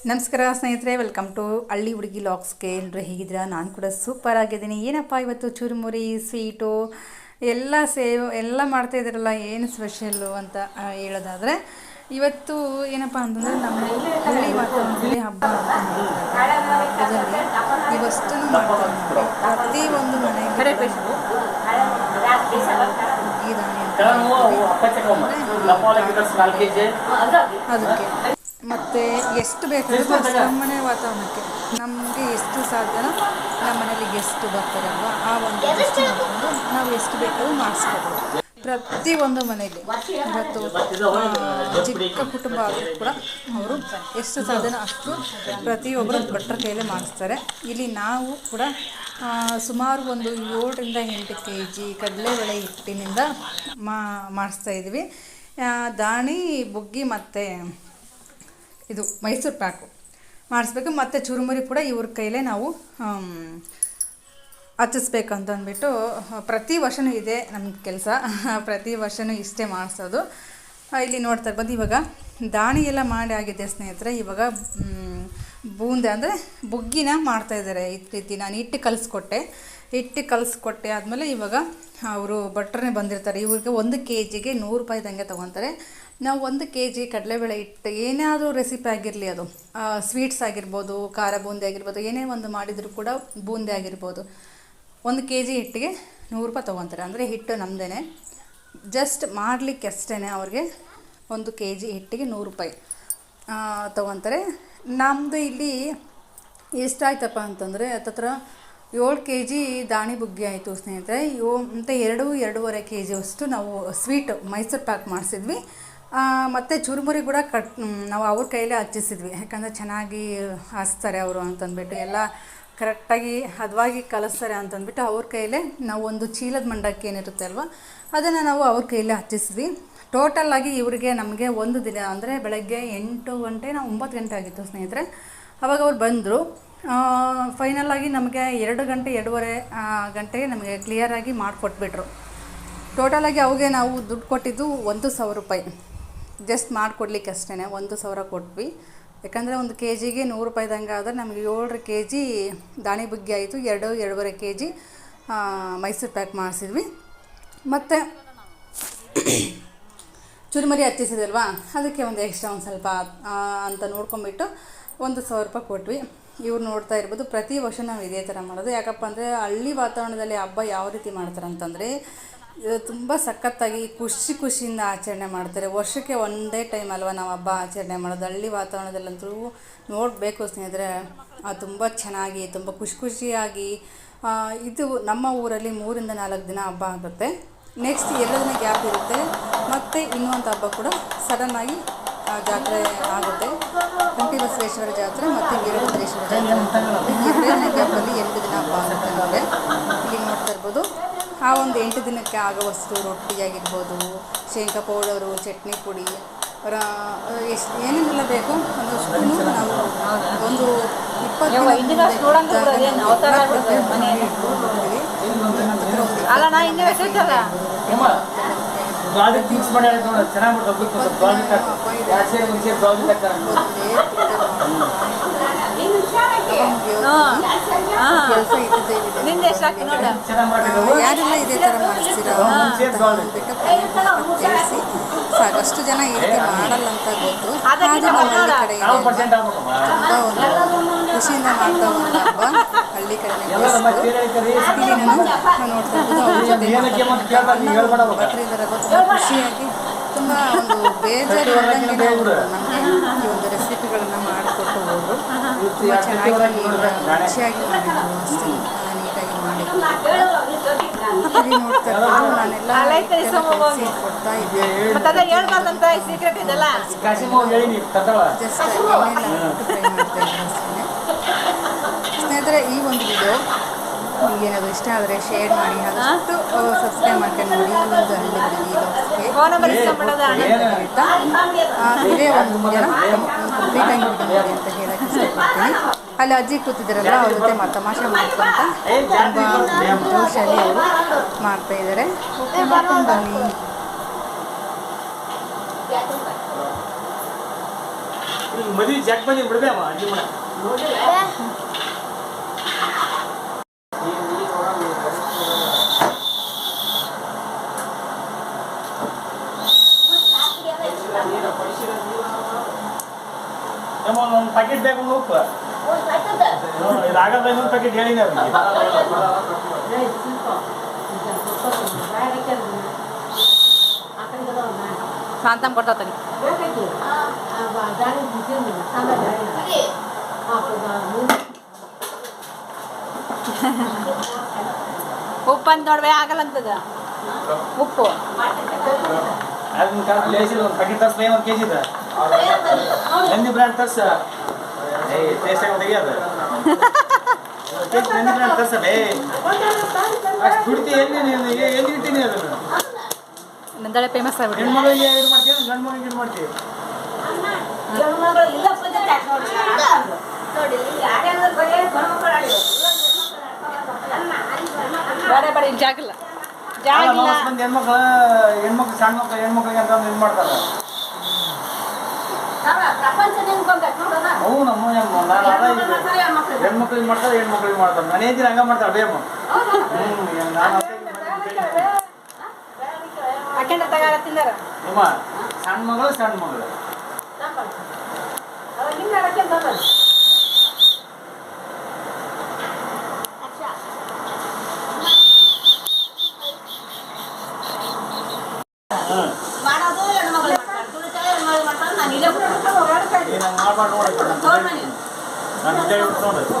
ನಮಸ್ಕಾರ ಸ್ನೇಹಿತರೆ welcome to ಹಳ್ಳಿ ಹುಡುಗಿ ಲಾಕ್ಸ್ಗೆ ಎಲ್ಲರೂ ಹೇಗಿದ್ರ ನಾನು ಕೂಡ ಸೂಪರ್ ಆಗಿದ್ದೀನಿ ಏನಪ್ಪ ಇವತ್ತು ಚುರುಮುರಿ ಸ್ವೀಟು ಎಲ್ಲ ಸೇವ್ ಎಲ್ಲ ಮಾಡ್ತಾ ಇದ್ದೀರಲ್ಲ ಏನು ಸ್ಪೆಷಲ್ಲು ಅಂತ ಹೇಳೋದಾದರೆ ಇವತ್ತು ಏನಪ್ಪ ಅಂತಂದರೆ ನಮ್ಮ ಹಳ್ಳಿ ವಾತಾವರಣದಲ್ಲಿ ಹಬ್ಬ ಮಾಡ್ತಾರೆ. ಇವಷ್ಟನ್ನು ಮಾಡ್ತಾರೆ ಪ್ರತಿ ಒಂದು ಮನೆ ಅದಕ್ಕೆ ಮತ್ತು ಎಷ್ಟು ಬೇಕಾದರೂ ನಮ್ಮನೆ ವಾತಾವರಣಕ್ಕೆ. ನಮಗೆ ಎಷ್ಟು ಸಾಧ್ಯನೋ ನಮ್ಮ ಮನೇಲಿ ಗೆಸ್ಟ್ ಬರ್ತಾರಲ್ವ ಆ ಒಂದು ಗೆಸ್ಟ್ ಮಾಡಿಕೊಂಡು ನಾವು ಎಷ್ಟು ಬೇಕಾದ್ರೂ ಮಾಡಿಸ್ಕೋಬೋದು. ಪ್ರತಿಯೊಂದು ಮನೆಯಲ್ಲಿ ಇವತ್ತು ಚಿಕ್ಕ ಕುಟುಂಬ ಆದರೂ ಕೂಡ ಅವರು ಎಷ್ಟು ಸಾಧನ ಅಷ್ಟು ಪ್ರತಿಯೊಬ್ಬರು ಭಟ್ರ ಕೈಯಲ್ಲೇ ಮಾಡಿಸ್ತಾರೆ. ಇಲ್ಲಿ ನಾವು ಕೂಡ ಸುಮಾರು ಒಂದು ಏಳರಿಂದ ಎಂಟು ಕೆ ಜಿ ಕಡಲೆಬೇಳೆ ಹಿಟ್ಟಿನಿಂದ ಮಾ ಮಾಡಿಸ್ತಾ ಇದ್ವಿ ದಾಣಿ ಬುಗ್ಗಿ ಮತ್ತು ಇದು ಮೈಸೂರು ಪ್ಯಾಕು ಮಾಡಿಸ್ಬೇಕು. ಮತ್ತು ಚುರುಮುರಿ ಕೂಡ ಇವ್ರ ಕೈಲೇ ನಾವು ಹಚ್ಚಿಸ್ಬೇಕಂತಂದ್ಬಿಟ್ಟು ಹಚ್ಚಿಸ್ಬೇಕು ಅಂತ ಪ್ರತಿ ವರ್ಷವೂ ಇದೆ ನಮ್ಮ ಕೆಲಸ. ಪ್ರತಿ ವರ್ಷವೂ ಇಷ್ಟೇ ಮಾಡಿಸೋದು. ಇಲ್ಲಿ ನೋಡ್ತಾ ಇರ್ಬೋದು, ಇವಾಗ ದಾಣಿ ಎಲ್ಲ ಮಾಡಿ ಆಗಿದೆ ಸ್ನೇಹಿತರೆ. ಇವಾಗ ಬೂಂದೆ ಅಂದರೆ ಬುಗ್ಗಿನ ಮಾಡ್ತಾಯಿದ್ದಾರೆ ಈ ರೀತಿ. ನಾನು ಹಿಟ್ಟು ಕಲಿಸ್ಕೊಟ್ಟೆ. ಹಿಟ್ಟು ಕಲಿಸ್ಕೊಟ್ಟೆ ಆದಮೇಲೆ ಇವಾಗ ಅವರು ಭಟ್ರನೇ ಬಂದಿರ್ತಾರೆ. ಇವ್ರಿಗೆ ಒಂದು ಕೆ ಜಿಗೆ ನೂರು ರೂಪಾಯಿದಂಗೆ ತೊಗೊತಾರೆ. ನಾವು ಒಂದು ಕೆ ಜಿ ಕಡಲೆಬೇಳೆ ಹಿಟ್ಟು ಏನಾದರೂ ರೆಸಿಪಿ ಆಗಿರಲಿ ಅದು. ಸ್ವೀಟ್ಸ್ ಆಗಿರ್ಬೋದು, ಖಾರ ಬೂಂದಿ ಆಗಿರ್ಬೋದು, ಏನೇ ಒಂದು ಮಾಡಿದರೂ ಕೂಡ ಬೂಂದಿ ಆಗಿರ್ಬೋದು. ಒಂದು ಕೆ ಜಿ ಹಿಟ್ಟಿಗೆ ನೂರು ರೂಪಾಯಿ ತೊಗೊತಾರೆ. ಅಂದರೆ ಹಿಟ್ಟು ನಮ್ಮದೇ ಜಸ್ಟ್ ಮಾಡಲಿಕ್ಕೆ ಅಷ್ಟೇ ಅವ್ರಿಗೆ ಒಂದು ಕೆ ಜಿ ಹಿಟ್ಟಿಗೆ ನೂರು ರೂಪಾಯಿ ತೊಗೊತಾರೆ. ನಮ್ಮದು ಇಲ್ಲಿ ಎಷ್ಟಾಯ್ತಪ್ಪ ಅಂತಂದರೆ ಹತ್ತತ್ರ ಏಳು ಕೆ ಜಿ ದಾಣಿ ಬುಗ್ಗಿ ಆಯಿತು ಸ್ನೇಹಿತರೆ. ಯೋ, ಮತ್ತು ಎರಡು, ಎರಡೂವರೆ ಕೆ ಜಿಯಷ್ಟು ನಾವು ಸ್ವೀಟು ಮೈಸೂರು ಪ್ಯಾಕ್ ಮಾಡಿಸಿದ್ವಿ. ಮತ್ತು ಚುರುಮುರಿ ಕೂಡ ಕಟ್ ನಾವು ಅವ್ರ ಕೈಲೇ ಹಚ್ಚಿಸಿದ್ವಿ. ಯಾಕಂದರೆ ಚೆನ್ನಾಗಿ ಹಚ್ತಾರೆ ಅವರು ಅಂತಂದ್ಬಿಟ್ಟು. ಎಲ್ಲ ಕರೆಕ್ಟಾಗಿ ಹದವಾಗಿ ಕಲಿಸ್ತಾರೆ ಅಂತಂದ್ಬಿಟ್ಟು ಅವ್ರ ಕೈಲೇ ನಾವು ಒಂದು ಚೀಲದ ಮಂಡಕ್ಕಿ ಏನಿರುತ್ತೆ ಅಲ್ವಾ, ಅದನ್ನು ನಾವು ಅವ್ರ ಕೈಲೇ ಹಚ್ಚಿಸಿದ್ವಿ. ಟೋಟಲ್ಲಾಗಿ ಇವರಿಗೆ ನಮಗೆ ಒಂದು ದಿನ, ಅಂದರೆ ಬೆಳಗ್ಗೆ ಎಂಟು ಗಂಟೆ ನಾವು ಒಂಬತ್ತು ಗಂಟೆ ಆಗಿತ್ತು ಸ್ನೇಹಿತರೆ. ಅವಾಗ ಅವ್ರು ಬಂದರು. ಫೈನಲಾಗಿ ನಮಗೆ ಎರಡು ಗಂಟೆ, ಎರಡೂವರೆ ಗಂಟೆಗೆ ನಮಗೆ ಕ್ಲಿಯರಾಗಿ ಮಾಡಿಕೊಟ್ಬಿಟ್ರು. ಟೋಟಲಾಗಿ ಅವ್ರಿಗೆ ನಾವು ದುಡ್ಡು ಕೊಟ್ಟಿದ್ದು ಒಂದು ಸಾವಿರ ರೂಪಾಯಿ. ಜಸ್ಟ್ ಮಾಡಿಕೊಡ್ಲಿಕ್ಕೆ ಅಷ್ಟೇ ಒಂದು ಸಾವಿರ ಕೊಟ್ವಿ. ಯಾಕಂದರೆ ಒಂದು ಕೆ ಜಿಗೆ ನೂರು ರೂಪಾಯಿದಂಗೆ ಆದರೆ ನಮಗೆ ಏಳರ ಕೆ ಜಿ ದಾಣಿ ಬುಗ್ಗಿ ಆಯಿತು, ಎರಡು, ಎರಡೂವರೆ ಕೆ ಜಿ ಮೈಸೂರು ಪ್ಯಾಕ್ ಮಾಡಿಸಿದ್ವಿ. ಮತ್ತು ಚುರುಮರಿ ಹಚ್ಚಿಸಿದಲ್ವಾ ಅದಕ್ಕೆ ಒಂದು ಎಕ್ಸ್ಟ್ರಾ ಒಂದು ಸ್ವಲ್ಪ ಅಂತ ನೋಡ್ಕೊಂಬಿಟ್ಟು ಒಂದು ಸಾವಿರ ರೂಪಾಯಿ ಕೊಟ್ವಿ. ಇವ್ರು ನೋಡ್ತಾ ಇರ್ಬೋದು, ಪ್ರತಿ ವರ್ಷ ನಾವು ಇದೇ ಥರ ಮಾಡೋದು. ಯಾಕಪ್ಪ ಅಂದರೆ ಹಳ್ಳಿ ವಾತಾವರಣದಲ್ಲಿ ಹಬ್ಬ ಯಾವ ರೀತಿ ಮಾಡ್ತಾರೆ ಅಂತಂದರೆ ತುಂಬ ಸಖತ್ತಾಗಿ ಖುಷಿ ಖುಷಿಯಿಂದ ಆಚರಣೆ ಮಾಡ್ತಾರೆ. ವರ್ಷಕ್ಕೆ ಒಂದೇ ಟೈಮ್ ಅಲ್ವಾ ನಾವು ಹಬ್ಬ ಆಚರಣೆ ಮಾಡೋದು. ಹಳ್ಳಿ ವಾತಾವರಣದಲ್ಲಂತೂ ನೋಡಬೇಕು ಸ್ನೇಹಿತರೆ ತುಂಬ ಚೆನ್ನಾಗಿ, ತುಂಬ ಖುಷಿ ಖುಷಿಯಾಗಿ ಇದು ನಮ್ಮ ಊರಲ್ಲಿ ಮೂರಿಂದ ನಾಲ್ಕು ದಿನ ಹಬ್ಬ ಆಗುತ್ತೆ. ನೆಕ್ಸ್ಟ್ ಎರಡು ದಿನ ಗ್ಯಾಪ್ ಇರುತ್ತೆ. ಮತ್ತು ಇನ್ನೊಂದು ಹಬ್ಬ ಕೂಡ ಸಡನ್ನಾಗಿ ಜಾತ್ರೆ ಆಗುತ್ತೆ. ಕಂಟಿ ಬಸವೇಶ್ವರ ಜಾತ್ರೆ ಮತ್ತು ವೀರಭದ್ರೇಶ್ವರ ಜಾತ್ರೆ. ಎರಡನೇ ಗ್ಯಾಪಲ್ಲಿ ಎಂಟು ದಿನ ಹಬ್ಬ ಆಗುತ್ತೆ ನಮಗೆ. ಇಲ್ಲಿ ನೋಡ್ತಾ ಇರ್ಬೋದು ಆ ಒಂದು ಎಂಟು ದಿನಕ್ಕೆ ಆಗುವಷ್ಟು ರೊಟ್ಟಿ ಆಗಿರ್ಬೋದು ಶೇಂಗಾ ಪೌಡರು ಚಟ್ನಿ ಪುಡಿ ಎಷ್ಟು ಏನೇನೆಲ್ಲ ಬೇಕು ಒಂದಷ್ಟು ನಾವು ಒಂದು ಇಪ್ಪತ್ತು ದಿನ ಅಲ್ಲ ನಾ ಇನ್ನೂ ಎಷ್ಟೈತಲ್ಲ ಗಾಡಿ ಫಿಕ್ಸ್ ಮಾಡಿ ನೋಡಿ ಚೆನ್ನಾಗಿ ಬಿಟ್ಟು ಗಾಡಿ ಎರಡು ಸೇರಿ ಒಂದು ಸೇರಿ ಗಾಡಿ ತಕ್ಕಾರ ಕೆಲಸ ಇದ್ದದ್ದೇ ಇದೆ ನಿಂದ ಎಷ್ಟು ಹಾಕಿ ನೋಡ ಚೆನ್ನಾಗಿ ಮಾಡಿದ್ರು ಯಾರೆಲ್ಲ ಇದೇ ಥರ ಮಾಡಿಸ್ತೀರಾ ತಿಳಿಸಿ ಸಾಕಷ್ಟು ಜನ ಈ ರೀತಿ ಮಾಡಲ್ಲ ಅಂತ ಗೊತ್ತು ಆದರೂ ಹಳ್ಳಿ ಕಡೆ ತುಂಬ ಒಂದು ಖುಷಿಯಿಂದ ಮಾಡ್ತಾ ಒಂದು ಹಬ್ಬ ಹಳ್ಳಿ ಕಡೆ ಇಲ್ಲಿ ನಾನು ನೋಡ್ತಾ ಅವ್ರ ಜೊತೆ ತುಂಬ ಖುಷಿಯಾಗಿ ತುಂಬ ಒಂದು ಬೇಜಾರು ಇಲ್ದಂಗೆ ನಮಗೆ ಈ ಒಂದು ಹೋದರು ತುಂಬ ಚೆನ್ನಾಗಿ ರುಚಿಯಾಗಿ ಮಾಡಿದ್ರು ಅಷ್ಟೇ ನೀಟಾಗಿ ಮಾಡಿದ್ರು ನಾನೆಲ್ಲ ಕೊಡ್ತಾ ಹೇಳಿ ಜಸ್ಟ್ ಎಣ್ಣೆಲ್ಲ ಹಾಕ್ಬಿಟ್ಟು ಮಾಡ್ತಾ ಇದ್ದೀನಿ ಅಷ್ಟೇ ಸ್ನೇಹಿತರೆ ಈ ಒಂದು ವಿಡಿಯೋ ನಿಮಗೇನಾದರೂ ಇಷ್ಟ ಆದರೆ ಶೇರ್ ಮಾಡಿ ಆದಷ್ಟು ಸಬ್ಸ್ಕ್ರೈಬ್ ಮಾಡ್ಕೊಂಡು ನೋಡಿ ಹೇಳ್ತಾ ಆ, ಇದೇ ಒಂದು ವಿಡಿಯೋನ ಕಂಪ್ಲೀಟ್ ಆಗಿ ನೋಡಿ ಅಂತ ಇಷ್ಟಪಡ್ತೀನಿ ಅಲ್ಲಿ ಅಜ್ಜಿ ಕೂತಿದ್ದಾರಲ್ಲ ಅವ್ರ ಜೊತೆ ಮ- ತಮಾಷೆ ಮಾಡ್ಕೊಂತ ತುಂಬ ಜೋಶಲ್ಲಿ ಅವರು ಮಾಡ್ತಾ ಇದ್ದಾರೆ. ಓಕೆ ಮಾಡ್ಕೊಂಡು ಬನ್ನಿ ಮದುವೆ ಜಾಕ್ ಬಂದಿ ಬಿಡ್ಬೇ ಅವ ಅಡ್ಡಿ ಮಾಡ ಒಂದು ಪ್ಯಾಕೆಟ್ ಬೇಕು ಒಂದು ಉಪ್ಪು ಹ್ಮ್, ಇದಾಗಲ್ಲ ಇನ್ನೊಂದು ಪ್ಯಾಕೆಟ್ ಹೇಳಿನಿ ಅವ್ರಿಗೆ ಶಾಂತಮ್ ಕೊಡ್ತಾ ತಗಿ ಉಪ್ಪು ಅಂತ ನೋಡ್ಬೇ ಆಗಲ್ಲ ಅಂತದ ಉಪ್ಪು ಅದನ್ನ ಕಾಲ ಲೇಸಿಲ್ಲ ಒಂದು ಪ್ಯಾಕೆಟ್ ತರ್ಸ್ ಒಂದು ಕೆ ಜಿ ಇದೆ ನಂದಿ ಬ್ರ್ಯಾಂಡ್ ತರ್ಸ ಅಷ್ಟು ಎಲ್ಲಿ ನೀನು ಎಲ್ಲಿ ಇಟ್ಟಿನಿ ಅದನ್ನು? ನಂದಳೆ ಫೇಮಸ್ ಆಗ್ಬಿಟ್ಟು ಇದು ಮಾಡ್ತೀವಿ ಗಂಡು ಮಗಳಿಗೆ ಇದು ಮಾಡ್ತೀವಿ ಬೇಡ ಬೇಡ ಇಲ್ಲಿ ಜಾಗಿಲ್ಲ. ಜಾಗಿಲ್ಲ. ಮಂದಿ ಹೆಣ್ಮಕ್ಳು ಹೆಣ್ಮಕ್ಳು ಸಣ್ಣ ಮಕ್ಳು ಹೆಣ್ಮಕ್ಳಿಗೆ ಅಂತ ಇದು ಮಾಡ್ತಾರೆ. ಅವು ನಮ್ಮ. ಹೆಣ್ಮಕ್ಳಿಗೆ ಮಾಡ್ತಾರೆ ಹೆಣ್ಮಕ್ಳಿಗೆ ಮಾಡ್ತಾರೆ. ಮನೆ ಇದ್ರೆ ಹಂಗ ಮಾಡ್ತಾರೆ ಬೇಮ ನಿಮ್ಮ ಸಣ್ಣ ಮಗಳು ಸಣ್ಣ ಮಗಳು ಹ್ಞೂ ಮಾಡೋದು ಹೆಣ್ಮಕ್ಳು ಮಾಡ್ತಾರೆ ದುಡಿತಾರೆ ಹೆಣ್ಮಕ್ಳು ಮಾಡ್ತಾರೆ ನಾನು ಇಲ್ಲೇ ಬಿಟ್ಟು ಏನು ಹಂಗೆ ಮಾಡ್ಬಾರ್ದು ನೋಡಕ್ಕೆ ತೋರ್ ಮನೆ ನಾನು ನಿಜ ಹೇಳ್ಬಿಟ್ಟು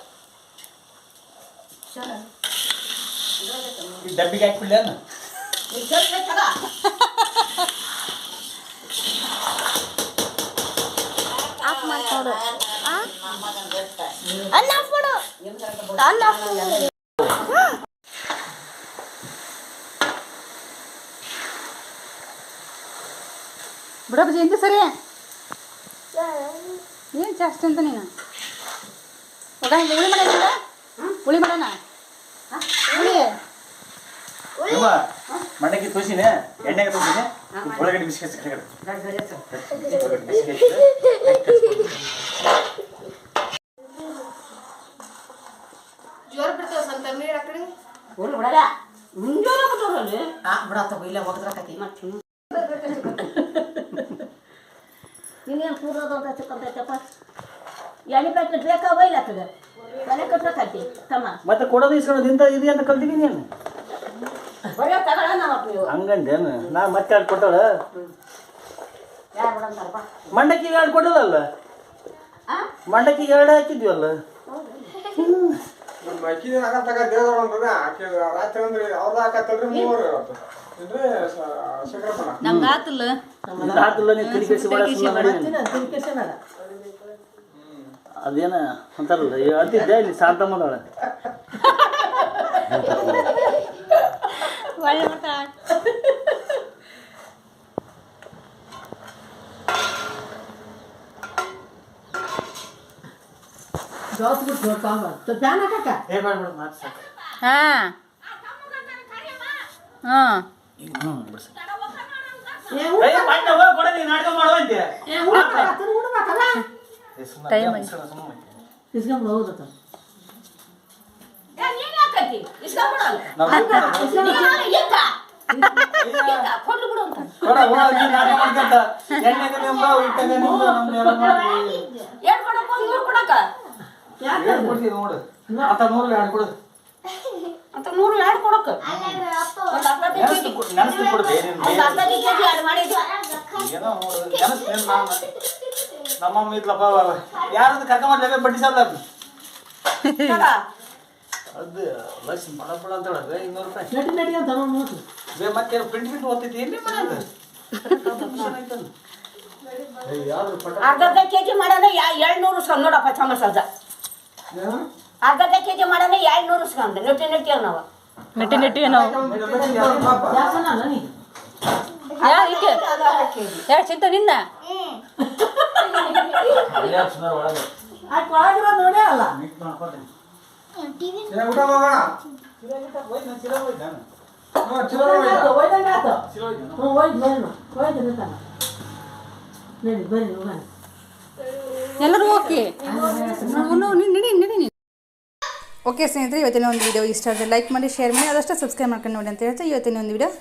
ಮಾಡ್ಕೊಂಡು ಡಬ್ಬಿಗೆ ಆಫ್ ಮಾಡ್ಕೊಡು. ಆ? ಅನ್ನ ಆಫ್ ಮಾಡು. ಅನ್ನ ಆಫ್ ಮಾಡು. ಬಿಡಪ್ಪ ಜಯಂತಿ ಸರಿ. ಏನು ಜಾಸ್ತಿ ಅಂತ ನೀನು. ಹೋಗ ಹಿಂಗೆ ಹುಳಿ ಮಾಡೋಣ ಹುಳಿ ಮಾಡೋಣ? ಹುಳಿ? ಏಮ ಮಂಡಕ್ಕಿ ತೋಸಿನೆ ಎಣ್ಣೆಗೆ ತೋಸಿನೆ ಒಳಗಡೆ ಬಿಸ್ಕೆಟ್ ಜೋರ್ ಬಿಡ್ತೇವೆ ಸ್ವಲ್ಪ ನೀರು ಆ ಕಡೆ. ನೀನೇನು ಕೂರೋದು ಅಂತ ಚಿಕ್ಕಂತೈತಪ್ಪ ಎಣ್ಣೆ ಪ್ಯಾಕೆಟ್ ಬೇಕಾ ಒಯ್ಲಾತದ ತಮ್ಮ. ಮತ್ತೆ ಕೊಡೋದು ಇಸ್ಕೊಂಡು ಇಂತ ಇದೆ ಅಂತ ಕಲ್ತೀನಿ ನೀನು. ಬರೀ ತಗೊಳ ನಮ್ಮ ನೀವು. ಹಂಗಂದೇನು? ನಾ ಮತ್ತೆ ಎರಡು ಕೊಟ್ಟಳ ಮಂಡಕ್ಕಿ ಮಂಡಕ್ಕಿಗೆ ಎರಡು ಕೊಟ್ಟದಲ್ಲ ಆ? ಮಂಡಕ್ಕಿಗೆ ಎರಡು ಹಾಕಿದ್ವಲ್ಲ? ನಮ್ಗಾತಲ್ಲ ಅಕ್ಕಿದ ಆಗತ್ತಾಗ ಮಾಡಿ ಅಂದ್ರೆ ಅದೇನ ಅಂತಾರಲ್ಲ ಅಂತಿದ್ದೆ ಇಲ್ಲಿ ಶಾಂತಮ್ಮದಳ ಹಾಂ. ಹಾಂ. ಹ್ಞೂ ಬಿಡು ಸಾಕು. ಏ, ಮಾಡ್ತಾ ಹೋಗ್. ಕೊಡು ನೀನು ನಾಟಕ ಮಾಡುವಂತೆ Time ಸುಮ್ಮನೆ ನೀನ್ ಯಾಕತ್ತಿ ಇಸ್ಕೊಂಡ್ಬಿಡಲ್ಲ ನಾವು ಈತ ಈತ ಕೊಡ್ಲು ಬಿಡು ಅಂತ. ನೂರು ಎರಡು ಕೊಡಕ ನೆನಸ್ತು ಕೆಜಿ ಕೊಡು ನೆನಸ್ತು ಕೊಡು ಬೇರೆ ಏನ್ ಒಂದ್ ಬೇರೆ ಅರ್ಧ ಕೆಜಿ ಎರಡು ಮಾಡಿದ್ವಿ. ಏನೋ ನೋಡು ನೆನಸ್ತು ನಾನು ನಮ್ಮಮ್ಮ ಇದ್ಲಪ್ಪ ಯಾರದು ಕರ್ಕೊಂಬರ್ಲೇವೆ ಬಡ್ಡಿ ಸಾಲ. ಅದು ಲಕ್ಷ್ಮಿ ಬಡ ಬಡ ಅಂತ ಹೇಳಿದ್ರೆ ಇನ್ನೂರು ರೂಪಾಯಿ. ನಟಿ ನಟಿ ಅಂತ ನಾವು ನೋಡ್ತು ಬೇ ಮತ್ತೆ ಪ್ರಿಂಟ್ ಪ್ರಿಂಟ್ ಓದ್ತಿದ್ದೆ? ಯಾವ್ದು ಪಟ? ಅರ್ಧ ಕೆಜಿ ಮಾಡೋಣ ಏಳ್ನೂರು ನೋಡಪ್ಪ ಚಮ್ಮ ಸಜ್ಜ ಅರ್ಧ ಕೆಜಿ ಮಾಡೋಣ ಏಳ್ನೂರು ಸ್ಕೊಂಡ್ ನೆಟ್ಟಿ ನೆಟ್ಟಿ ನಾವು. ನೆಟ್ಟಿ ನೆಟ್ಟಿ ನಾವು. ಯಾಕಲ್ಲ ನೀ ಯಾರು ಈಕೆ ಯಾರು ಚಿಂತ ನಿನ್ನ ಒಳಗೆ ಆ ಕೊಳಗಿರೋ ನೋಡೇ ಅಲ್ಲ ಮಿಕ್ಸ್ ಮಾಡ್ಕೊತೀನಿ ಏ, ಊಟ ಹೋಗೋಣ ಹ್ಞೂ, ಚಲೋ ಹೋಯ್ತಾ? ಒಯ್ದಂಗ ಆತು ಹ್ಞೂ ಒಯ್ದು ಬರ್ರಿ ಒಯ್ದು ನಿಂತಾನ ನಡಿ ಬರ್ರಿ ಹೋಗೋಣ ಎಲ್ಲರೂ ಓಕೆ ನಡಿ ನಡಿ ನೀನು ಓಕೆ ಸ್ನೇಹಿತರೆ ಇವತ್ತಿನ ಒಂದು ವಿಡಿಯೋ ಇಷ್ಟ ಆದರೆ ಲೈಕ್ ಮಾಡಿ ಶೇರ್ ಮಾಡಿ ಅದಷ್ಟೇ ಸಬ್ಸ್ಕ್ರೈಬ್ ಮಾಡ್ಕೊಂಡು ನೋಡಿ ಅಂತ ಹೇಳ್ತಾ ಇವತ್ತಿನ ಒಂದು ವಿಡಿಯೋ